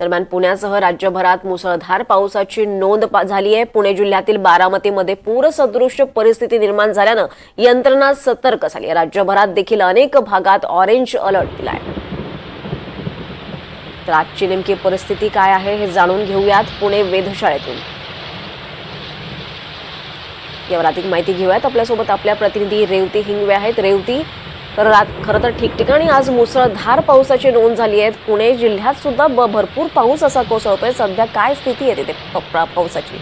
दरम्यान पुण्यासह राज्यभरात मुसळधार पावसाची नोंद झाली आहे. पुणे जिल्ह्यातील बारामतीमध्ये पूरसदृश परिस्थिती निर्माण झाल्यानं यंत्रणा सतर्क झाली आहे. राज्यभरात देखील अनेक भागात ऑरेंज अलर्ट दिलाय. तर आजची नेमकी परिस्थिती काय आहे हे जाणून घेऊयात पुणे वेधशाळेतून. यावर अधिक माहिती घेऊयात. आपल्यासोबत आपल्या प्रतिनिधी रेवती हिंगवे आहेत. रेवती तर रात खरं तर ठिकठिकाणी आज मुसळधार पावसाची नोंद झाली आहे. पुणे जिल्ह्यात सुद्धा ब- भरपूर पाऊस असा कोसळतोय. सध्या काय स्थिती आहे तिथे? प- प्रा- पावसाची.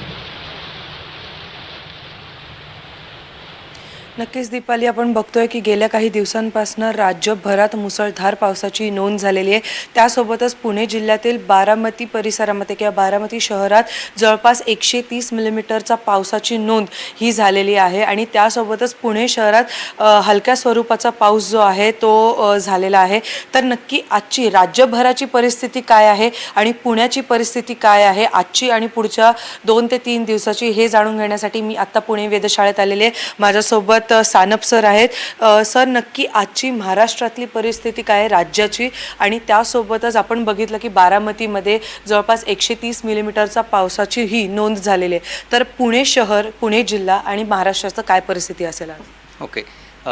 नक्कीच दीपाली आपण बघतोय की गेल्या काही दिवसांपासून राज्यभरात मुसळधार पावसाची नोंद झालेली आहे. त्यासोबतच पुणे जिल्ह्यातील बारामती परिसरामध्ये किंवा बारामती शहरात जवळपास एकशे तीस मिलीमीटरचा पावसाची नोंद ही झालेली आहे आणि त्यासोबतच पुणे शहरात हलक्या स्वरूपाचा पाऊस जो आहे तो झालेला आहे. तर नक्की आजची राज्यभराची परिस्थिती काय आहे आणि पुण्याची परिस्थिती काय आहे आजची आणि पुढच्या दोन ते तीन दिवसाची हे जाणून घेण्यासाठी मी आत्ता पुणे वेधशाळेत आलेले आहे. माझ्यासोबत अ, सानप सर आहेत. सर नक्की आजची महाराष्ट्रातली परिस्थिती काय आहे राज्याची? आणि त्यासोबतच आपण बघितलं की बारामतीमध्ये जवळपास एकशे तीस मिलीमीटरचा पावसाची ही नोंद झालेली आहे. तर पुणे शहर पुणे जिल्हा आणि महाराष्ट्राचं काय परिस्थिती असेल आज? ओके.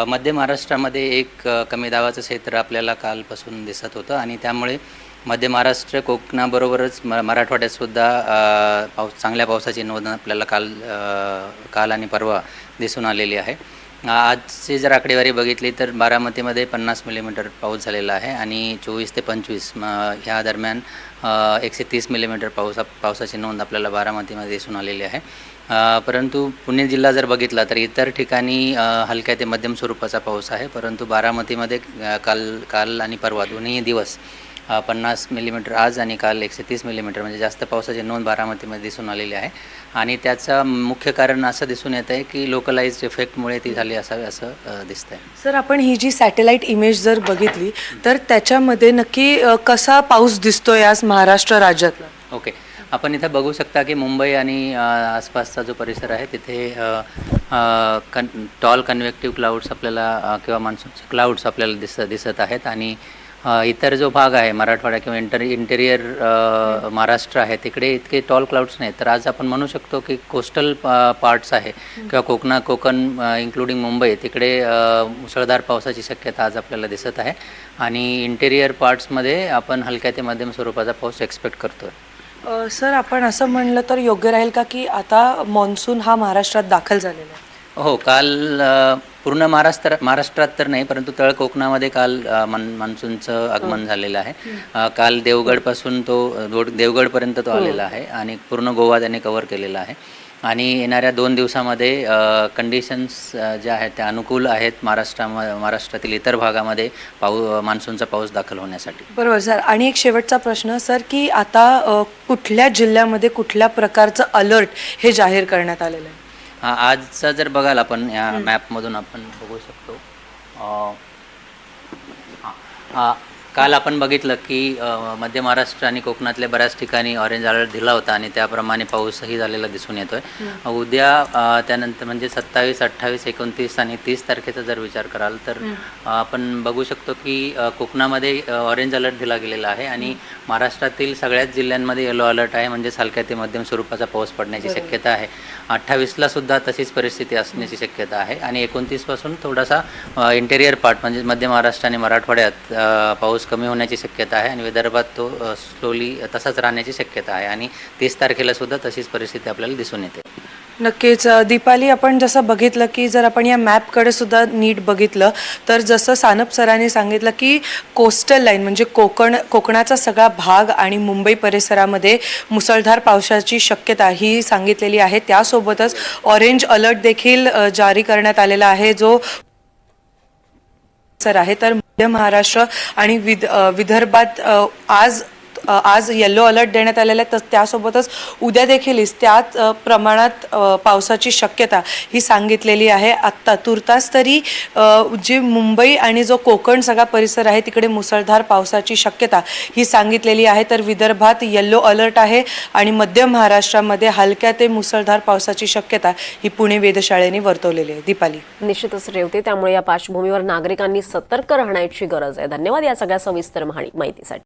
मध्य महाराष्ट्रामध्ये एक कमी दाबाचं क्षेत्र आपल्याला कालपासून दिसत होतं आणि त्यामुळे मध्य महाराष्ट्र कोकणाबरोबरच म मराठवाड्यातसुद्धा पाऊस चांगल्या पावसाची नोंद आपल्याला काल काल आणि परवा दिसून आलेली आहे. आजची जर आकडेवारी बघितली तर बारामतीमध्ये पन्नास मिलीमीटर पाऊस झालेला आहे आणि चोवीस ते पंचवीस ह्या दरम्यान एकशे तीस मिलीमीटर पाऊस पावसाची नोंद आपल्याला बारामतीमध्ये दिसून आलेली आहे. परंतु पुणे जिल्हा जर बघितला तर इतर ठिकाणी हलक्या ते मध्यम स्वरूपाचा पाऊस आहे. परंतु बारामतीमध्ये काल काल आणि परवा दोन्ही दिवस पन्नास मिलीमीटर आज आणि काल एकशे तीस मिलीमीटर म्हणजे जास्त पावसाची नोंद बारामतीमध्ये दिसून आलेली आहे. आणि त्याचं मुख्य कारण असं दिसून येतं आहे की लोकलाइज्ड इफेक्टमुळे ती झाली असावी असं अ, दिसतंय. सर आपण ही जी सॅटेलाईट इमेज जर बघितली तर त्याच्यामध्ये नक्की कसा पाऊस दिसतोय आज महाराष्ट्र राज्यातला? ओके. आपण इथं बघू शकता की मुंबई आणि आसपासचा जो परिसर आहे तिथे कन टॉल कन्व्हेक्टिव्ह क्लाउड्स आपल्याला किंवा मान्सूनचे क्लाउड्स आपल्याला दिस दिसत आहेत. आणि इतर जो भाग आहे मराठवाडा किंवा इंटर इंटेरियर महाराष्ट्र आहे तिकडे इतके टॉल क्लाउड्स नाहीत. तर आज आपण म्हणू शकतो की कोस्टल पार्ट्स आहे किंवा कोकणा कोकण इन्क्लुडिंग मुंबई तिकडे मुसळधार पावसाची शक्यता आज आपल्याला दिसत आहे. आणि इंटेरियर पार्ट्समध्ये आपण हलक्या ते मध्यम स्वरूपाचा पाऊस एक्सपेक्ट करतो सर आपण असं म्हणलं तर योग्य राहील का की आता मान्सून हा महाराष्ट्रात दाखल झालेला आहे? हो काल पूर्ण महाराष्ट्र महाराष्ट्रात तर नाही परंतु तळ कोकणामध्ये काल मान मान्सूनचं आगमन झालेलं आहे. काल देवगडपासून तो दोड- देवगडपर्यंत तो आलेला आहे आणि पूर्ण गोवा त्याने कव्हर केलेला आहे. आणि येणाऱ्या दोन दिवसामध्ये कंडिशन्स ज्या आहेत त्या अनुकूल आहेत महाराष्ट्रा महाराष्ट्रातील इतर भागामध्ये पाऊ मान्सूनचा पाऊस दाखल होण्यासाठी. बरोबर सर. आणि एक शेवटचा प्रश्न सर की आता अ, कुठल्या जिल्ह्यामध्ये कुठल्या प्रकारचं अलर्ट हे जाहीर करण्यात आलेलं आहे? हा, आजचा जर बघाल आपण या मॅपमधून आपण बघू शकतो. काल आपण बघितलं की मध्य महाराष्ट्र आणि कोकणातल्या बऱ्याच ठिकाणी ऑरेंज अलर्ट दिला होता आणि त्याप्रमाणे पाऊसही झालेला दिसून येतोय. उद्या त्यानंतर म्हणजे सत्तावीस अठ्ठावीस एकोणतीस आणि तीस तारखेचा जर विचार कराल तर आपण बघू शकतो की कोकणामध्ये ऑरेंज अलर्ट दिला गेलेला आहे आणि महाराष्ट्रातील सगळ्याच जिल्ह्यांमध्ये येलो अलर्ट आहे. म्हणजे हलक्या ते मध्यम स्वरूपाचा पाऊस पडण्याची शक्यता आहे. अठ्ठावीसला सुद्धा तशीच परिस्थिती असण्याची शक्यता आहे. आणि एकोणतीसपासून थोडासा इंटेरियर पार्ट म्हणजे मध्य महाराष्ट्र आणि मराठवाड्यात अ, पाऊस कमी होण्याची शक्यता आहे आणि विदर्भात तो स्लोली तसाच राहण्याची शक्यता आहे. आणि तीस तारखेला सुद्धा तशीच परिस्थिती आपल्याला दिसून येते. नक्कीच. दीपाली आपण जसं बघितलं की जर आपण या मॅपकडे सुद्धा नीट बघितलं तर जसं सानप सरांनी सांगितलं की कोस्टल लाईन म्हणजे कोकण कोकणाचा सगळा भाग आणि मुंबई परिसरामध्ये मुसळधार पावसाची शक्यता ही सांगितलेली आहे. त्यासोबतच ऑरेंज अलर्ट देखील जारी करण्यात आलेला आहे जो सर आहे. तर महाराष्ट्र आणि विद विदर्भात आज आज येलो अलर्ट देण्यात आलेला आहे. तर त्यासोबतच उद्या देखील त्याच प्रमाणात पावसाची शक्यता ही सांगितलेली आहे. आत्ता तुर्तास तरी जी मुंबई आणि जो कोकण सगळा परिसर आहे तिकडे मुसळधार पावसाची शक्यता ही सांगितलेली आहे. तर विदर्भात येल्लो अलर्ट आहे आणि मध्य महाराष्ट्रामध्ये हलक्या ते मुसळधार पावसाची शक्यता ही पुणे वेधशाळेने वर्तवलेली आहे. दीपाली. निश्चितच रेवते. त्यामुळे या पार्श्वभूमीवर नागरिकांनी सतर्क राहण्याची गरज आहे. धन्यवाद या सगळ्या सविस्तर माहितीसाठी.